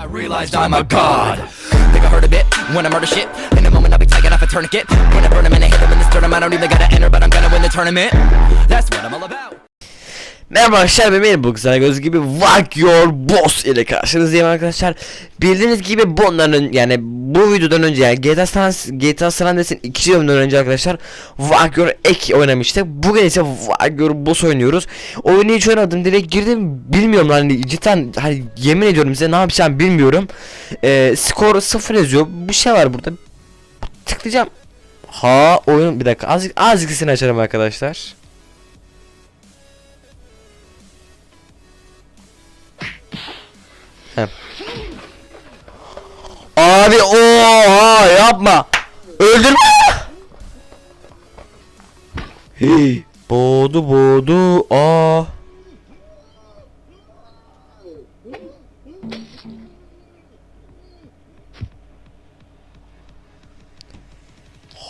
I realized I'm a god. Think I heard a bit when I murder shit. In a moment, I'll be taking off a tourniquet. When I burn him and I hit him in the sternum, I don't even gotta enter, but I'm gonna win the tournament. That's what I'm all about. Merhaba arkadaşlar ben benim bu güzel göz gibi Walk Your Boss ile karşınızdayım arkadaşlar. Bildiğiniz gibi bunların yani bu videodan önce yani GTA San, GTA San Andreas'in ikinci bölümünden önce arkadaşlar Walk Your Ek oynamıştık. Bugün ise Walk Your Boss oynuyoruz. Oyunu hiç oynadım direkt girdim. Bilmiyorum hani cidden hani yemin ediyorum size ne yapacağım bilmiyorum. Ee, Skor 0 yazıyor. Bir şey var burada. Tıklayacağım. Ha oyun bir dakika azıcık azıcık sesini açarım arkadaşlar Abi oha yapma. Öldürme. Hey, boğdu boğdu. Aa.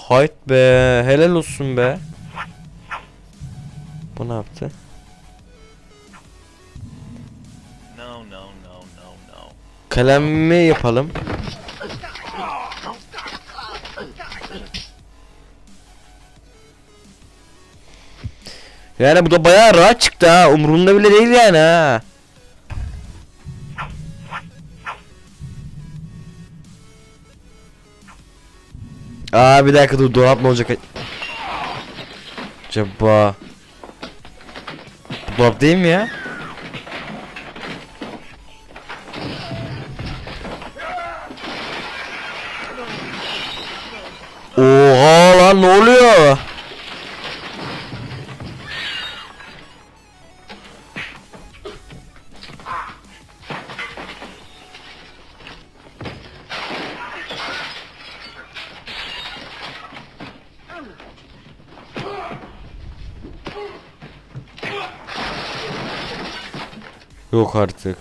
Hayt be, helal olsun be. Bu ne yaptı? No. Kalemi yapalım. Yani bu da bayağı rahat çıktı ha. Umurumda bile değil yani ha. Aa bir dakika dur dolap ne olacak? Acaba dolap değil mi ya? Oha lan ne oluyor? Yok artık.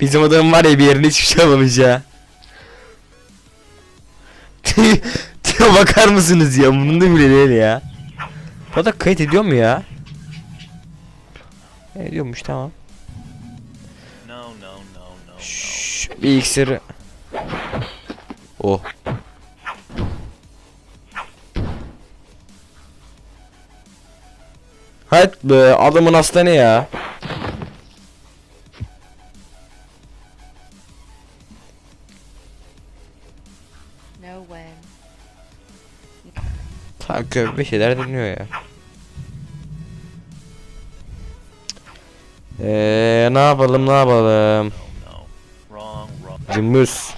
Bizim adam var ya bir yerine hiçbir şey almamış ya. Tiyo bakar mısınız ya? Bunun da bile değil ya. Bu da kayıt ediyor mu ya? Ediyormuş tamam. No, no, no, no, no. Şşş, bilgisayarı. Oh. Hadi be adamın hasta ne ya? Way. Kanka bir şeyler dönüyor ya. Eee ne yapalım ne yapalım? Cımbız.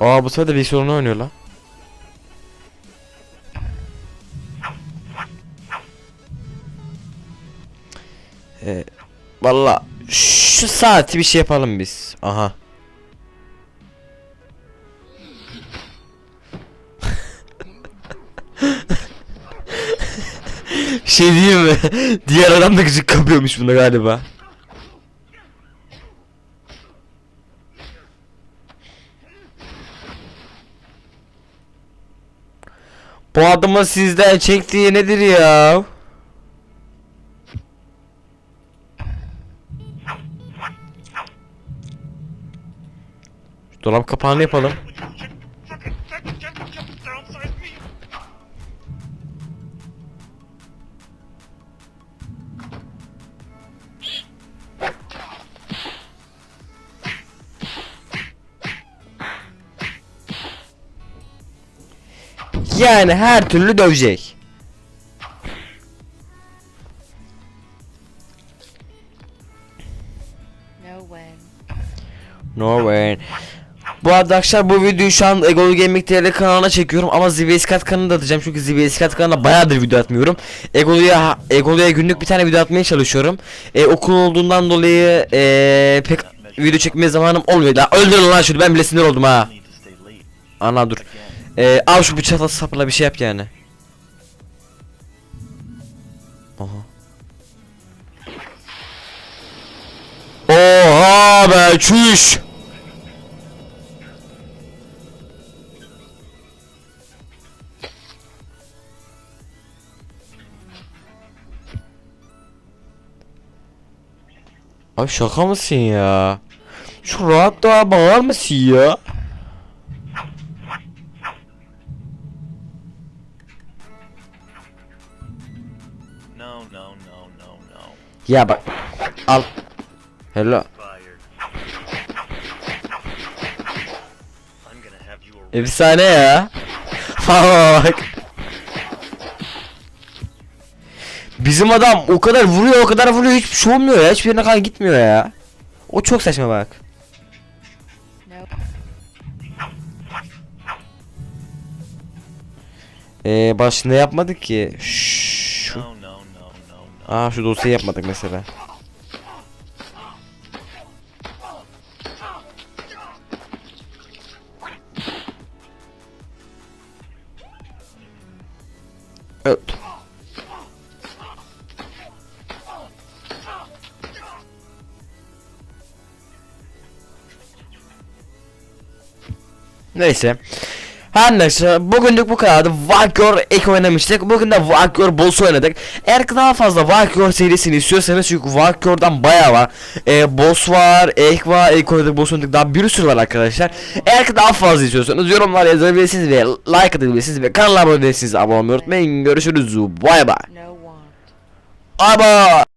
Aa bu sefer de bir sorunu oynuyor lan. Ee, Valla şu saati bir şey yapalım biz. Aha. şey diyeyim mi? Diğer adam da gıcık kapıyormuş buna galiba. Bu adamın sizden çektiği nedir ya? Dolap kapağını yapalım. Yani her türlü dövecek. No way. No way. Bu arkadaşlar bu videoyu şu an Egolu Gaming TR kanalına çekiyorum ama ZBS Kat kanalına da atacağım çünkü ZBS Kat kanalına bayağıdır video atmıyorum. Egolu'ya Egolu'ya günlük bir tane video atmaya çalışıyorum. E, okul olduğundan dolayı e, pek video çekmeye zamanım olmuyor. La öldürün lan şunu ben bile sinir oldum ha. Ana dur. E, al şu bıçakla sapla bir şey yap yani. Aha. Oha be çüş. Abi şaka mısın ya? Şu rahat daha bağır mısın ya? No, no, no, no, no. Ya bak. Al. Hello. Efsane ya. bak. Bizim adam o kadar vuruyor o kadar vuruyor hiçbir şey olmuyor ya hiçbir yerine kadar gitmiyor ya. O çok saçma bak. Ee başında yapmadık ki. No. Aa şu dosyayı yapmadık mesela. Neyse. Her neyse bugünlük bu kadardı. Valkyor ek oynamıştık. Bugün de Valkyor boss oynadık. Eğer daha fazla Valkyor serisini istiyorsanız çünkü Valkyor'dan bayağı var. Ee, boss var, ek var, ek oynadık, boss oynadık daha bir sürü var arkadaşlar. Eğer daha fazla istiyorsanız yorumlar yazabilirsiniz ve like atabilirsiniz ve kanala abone değilseniz abone olmayı unutmayın. Görüşürüz. Bay bay. Bay bay.